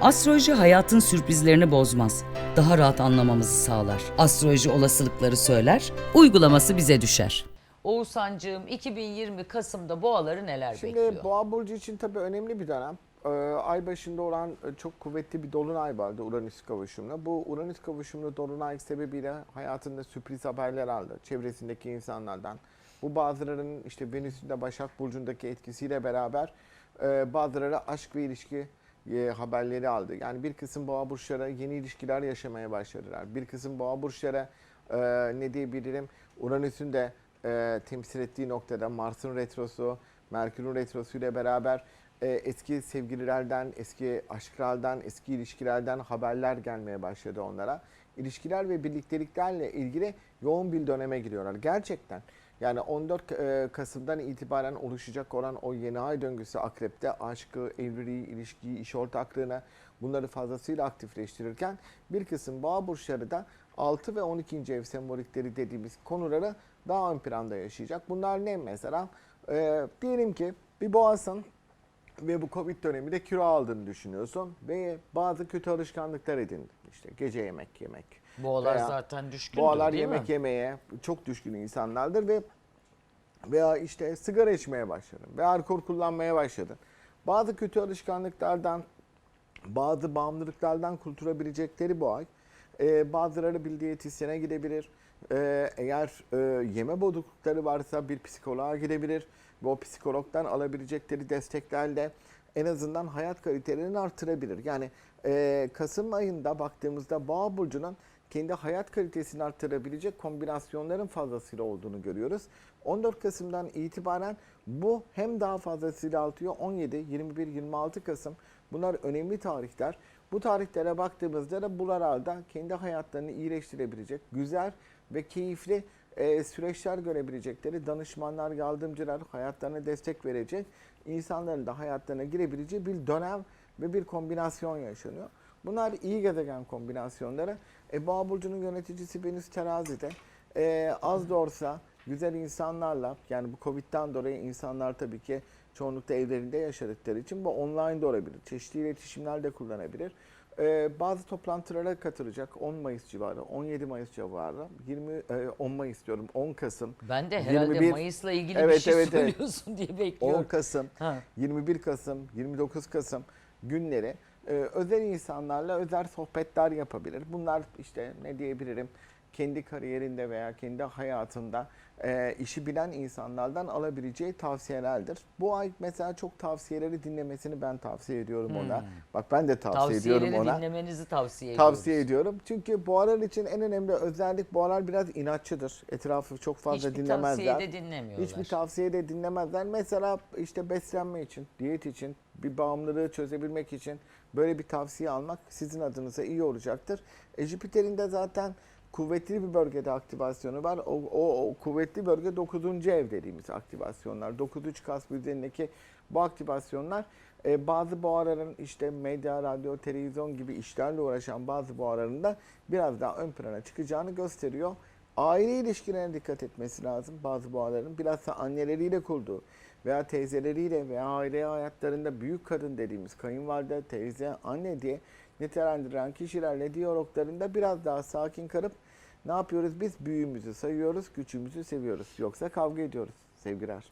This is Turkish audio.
Astroloji hayatın sürprizlerini bozmaz. Daha rahat anlamamızı sağlar. Astroloji olasılıkları söyler, uygulaması bize düşer. Oğuzhan'cığım 2020 Kasım'da boğaları neler Şimdi bekliyor? Boğa burcu için tabii önemli bir dönem. Ee, ay başında olan e, çok kuvvetli bir dolunay vardı Uranüs kavuşumuna. Bu Uranüs kavuşumlu dolunay sebebiyle hayatında sürpriz haberler aldı çevresindeki insanlardan. Bu bazılarının işte Venüs'ün de Başak Burcu'ndaki etkisiyle beraber e, bazıları aşk ve ilişki e, haberleri aldı. Yani bir kısım boğa burçları yeni ilişkiler yaşamaya başladılar. Bir kısım boğa burçları e, ne diyebilirim Uranüs'ün de e, temsil ettiği noktada Mars'ın retrosu, Merkür'ün retrosu ile beraber e, eski sevgililerden, eski aşklardan, eski ilişkilerden haberler gelmeye başladı onlara. İlişkiler ve birlikteliklerle ilgili yoğun bir döneme giriyorlar. Gerçekten yani 14 e, Kasım'dan itibaren oluşacak olan o yeni ay döngüsü akrepte aşkı, evliliği, ilişkiyi, iş ortaklığına bunları fazlasıyla aktifleştirirken bir kısım boğa burçları da 6 ve 12. ev sembolikleri dediğimiz konuları daha ön planda yaşayacak. Bunlar ne mesela? Ee, diyelim ki bir boğasın ve bu Covid döneminde kilo aldığını düşünüyorsun ve bazı kötü alışkanlıklar edindin. İşte gece yemek yemek. Boğalar veya zaten düşkündür Boğalar değil yemek mi? yemeye çok düşkün insanlardır ve veya işte sigara içmeye başladın ve alkol kullanmaya başladın. Bazı kötü alışkanlıklardan, bazı bağımlılıklardan kurtulabilecekleri bu ay. Ee, bazıları bir diyetisyene gidebilir. Ee, eğer e, yeme bozuklukları varsa bir psikoloğa gidebilir. Ve o psikologdan alabilecekleri desteklerle en azından hayat kalitelerini artırabilir. Yani e, Kasım ayında baktığımızda Boğa Burcu'nun kendi hayat kalitesini arttırabilecek kombinasyonların fazlasıyla olduğunu görüyoruz. 14 Kasım'dan itibaren bu hem daha fazlasıyla artıyor. 17, 21, 26 Kasım bunlar önemli tarihler. Bu tarihlere baktığımızda da bu arada kendi hayatlarını iyileştirebilecek güzel ve keyifli e, süreçler görebilecekleri danışmanlar, yardımcılar, hayatlarına destek verecek insanların da hayatlarına girebileceği bir dönem ve bir kombinasyon yaşanıyor. Bunlar iyi gezegen kombinasyonları. E, Boğa burcunun yöneticisi Venüs terazide. E, az da olsa güzel insanlarla yani bu Covid'den dolayı insanlar tabii ki çoğunlukla evlerinde yaşadıkları için bu online de olabilir. Çeşitli iletişimler de kullanabilir. E, bazı toplantılara katılacak 10 Mayıs civarı, 17 Mayıs civarı, 20 e, 10 Mayıs diyorum 10 Kasım. Ben de herhalde 21 Mayıs'la ilgili bir Evet, şey evet, evet. söylüyorsun diye 10 bekliyorum. Kasım, Ha. 21 Kasım, 29 Kasım günleri e, özel insanlarla özel sohbetler yapabilir. Bunlar işte ne diyebilirim kendi kariyerinde veya kendi hayatında e, işi bilen insanlardan alabileceği tavsiyelerdir. Bu ay mesela çok tavsiyeleri dinlemesini ben tavsiye ediyorum ona. Bak ben de tavsiye ediyorum Hmm. Tavsiyeleri ona. dinlemenizi tavsiye. Tavsiye ediyorum. Çünkü boğalar için en önemli özellik boğalar biraz inatçıdır. Etrafı çok fazla Hiçbir dinlemezler. tavsiye de dinlemiyorlar. Hiçbir tavsiye de dinlemezler. Mesela işte beslenme için, diyet için, bir bağımlılığı çözebilmek için böyle bir tavsiye almak sizin adınıza iyi olacaktır. E, Jüpiter'in de zaten kuvvetli bir bölgede aktivasyonu var. O, o, o kuvvetli bölge 9. ev dediğimiz aktivasyonlar. 9 kas üzerindeki bu aktivasyonlar e, bazı boğaların işte medya, radyo, televizyon gibi işlerle uğraşan bazı boğaların da biraz daha ön plana çıkacağını gösteriyor. Aile ilişkilerine dikkat etmesi lazım bazı boğaların. Bilhassa anneleriyle kurduğu veya teyzeleriyle veya aile hayatlarında büyük kadın dediğimiz kayınvalide, teyze, anne diye nitelendiren kişilerle diyaloglarında biraz daha sakin kalıp ne yapıyoruz? Biz büyüğümüzü sayıyoruz, küçüğümüzü seviyoruz. Yoksa kavga ediyoruz sevgiler.